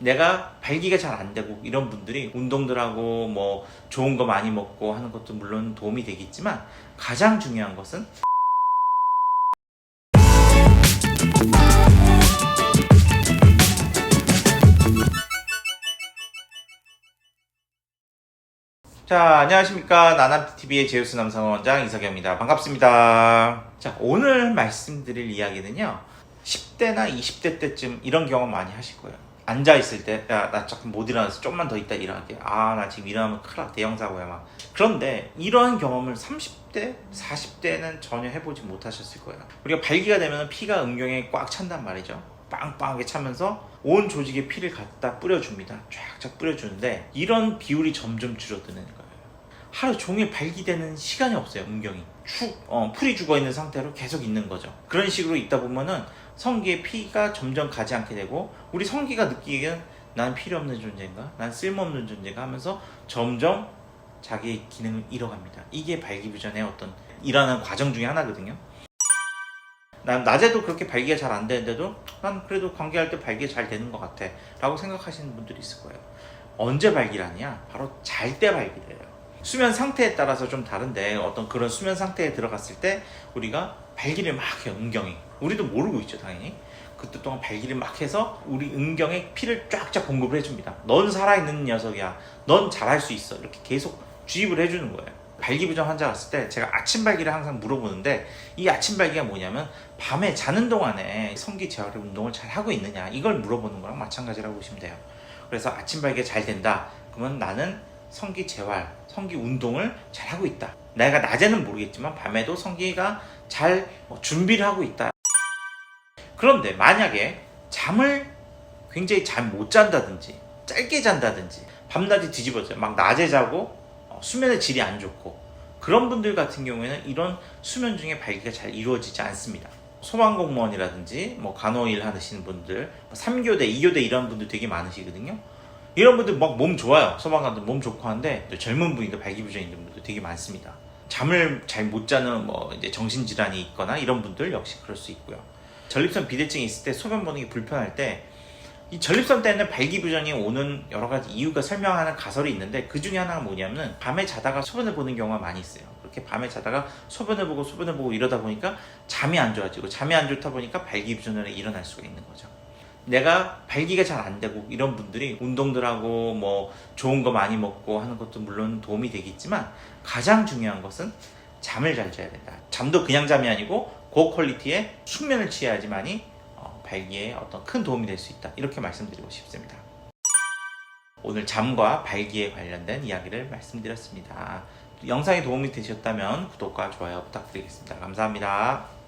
내가 발기가 잘 안 되고 이런 분들이 운동들 하고 뭐 좋은 거 많이 먹고 하는 것도 물론 도움이 되겠지만 가장 중요한 것은 자, 안녕하십니까. 나남TV의 제우스 남성원 원장 이석영입니다. 반갑습니다. 자, 오늘 말씀드릴 이야기는요. 10대나 20대 때쯤 이런 경험 많이 하실 거예요. 앉아 있을 때, 야, 나 조금 못 일어나서 좀만 더 있다 일어날게. 아, 나 지금 일어나면 큰일 나. 대형 사고야, 막. 그런데 이러한 경험을 30대, 40대는 전혀 해보지 못하셨을 거예요. 우리가 발기가 되면 피가 음경에 꽉 찬단 말이죠. 빵빵하게 차면서 온 조직에 피를 갖다 뿌려줍니다. 쫙쫙 뿌려주는데 이런 비율이 점점 줄어드는 거예요. 하루 종일 발기되는 시간이 없어요. 음경이 축 어, 풀이 죽어 있는 상태로 계속 있는 거죠. 그런 식으로 있다 보면은 성기에 피가 점점 가지 않게 되고 우리 성기가 느끼기엔 난 필요 없는 존재인가? 난 쓸모없는 존재가 하면서 점점 자기의 기능을 잃어갑니다. 이게 발기부전의 어떤 일어나는 과정 중에 하나거든요. 난 낮에도 그렇게 발기가 잘 안 되는데도 난 그래도 관계할 때 발기가 잘 되는 것 같아 라고 생각하시는 분들이 있을 거예요 언제 발기라냐? 바로 잘 때 발기돼요 수면 상태에 따라서 좀 다른데 어떤 그런 수면 상태에 들어갔을 때 우리가 발기를 막 해요 음경이 우리도 모르고 있죠 당연히 그때 동안 발기를 막 해서 우리 음경에 피를 쫙쫙 공급을 해줍니다 넌 살아있는 녀석이야 넌 잘할 수 있어 이렇게 계속 주입을 해주는 거예요 발기부전 환자 갔을 때 제가 아침 발기를 항상 물어보는데 이 아침 발기가 뭐냐면 밤에 자는 동안에 성기 재활 운동을 잘 하고 있느냐 이걸 물어보는 거랑 마찬가지라고 보시면 돼요. 그래서 아침 발기가 잘 된다. 그러면 나는 성기 재활, 성기 운동을 잘 하고 있다. 내가 낮에는 모르겠지만 밤에도 성기가 잘뭐 준비를 하고 있다. 그런데 만약에 잠을 굉장히 잘 못 잔다든지 짧게 잔다든지 밤낮이 뒤집어져요. 막 낮에 자고 어, 수면의 질이 안 좋고 그런 분들 같은 경우에는 이런 수면 중에 발기가 잘 이루어지지 않습니다. 소방공무원이라든지 뭐 간호일 하시는 분들, 3교대, 2교대 이런 분들 되게 많으시거든요. 이런 분들 막 몸 좋아요. 소방관들 몸 좋고 한데 또 젊은 분이도 발기부전 있는 분들 되게 많습니다. 잠을 잘 못 자는 뭐 이제 정신질환이 있거나 이런 분들 역시 그럴 수 있고요. 전립선 비대증이 있을 때 소변 보는 게 불편할 때 이 전립선 때는 발기부전이 오는 여러 가지 이유가 설명하는 가설이 있는데 그 중에 하나가 뭐냐면 밤에 자다가 소변을 보는 경우가 많이 있어요. 그렇게 밤에 자다가 소변을 보고 소변을 보고 이러다 보니까 잠이 안 좋아지고 잠이 안 좋다 보니까 발기부전이 일어날 수가 있는 거죠. 내가 발기가 잘 안 되고 이런 분들이 운동들 하고 뭐 좋은 거 많이 먹고 하는 것도 물론 도움이 되겠지만 가장 중요한 것은 잠을 잘 자야 된다. 잠도 그냥 잠이 아니고 고퀄리티의 숙면을 취해야지만이 어, 발기에 어떤 큰 도움이 될 수 있다. 이렇게 말씀드리고 싶습니다. 오늘 잠과 발기에 관련된 이야기를 말씀드렸습니다. 영상이 도움이 되셨다면 구독과 좋아요 부탁드리겠습니다. 감사합니다.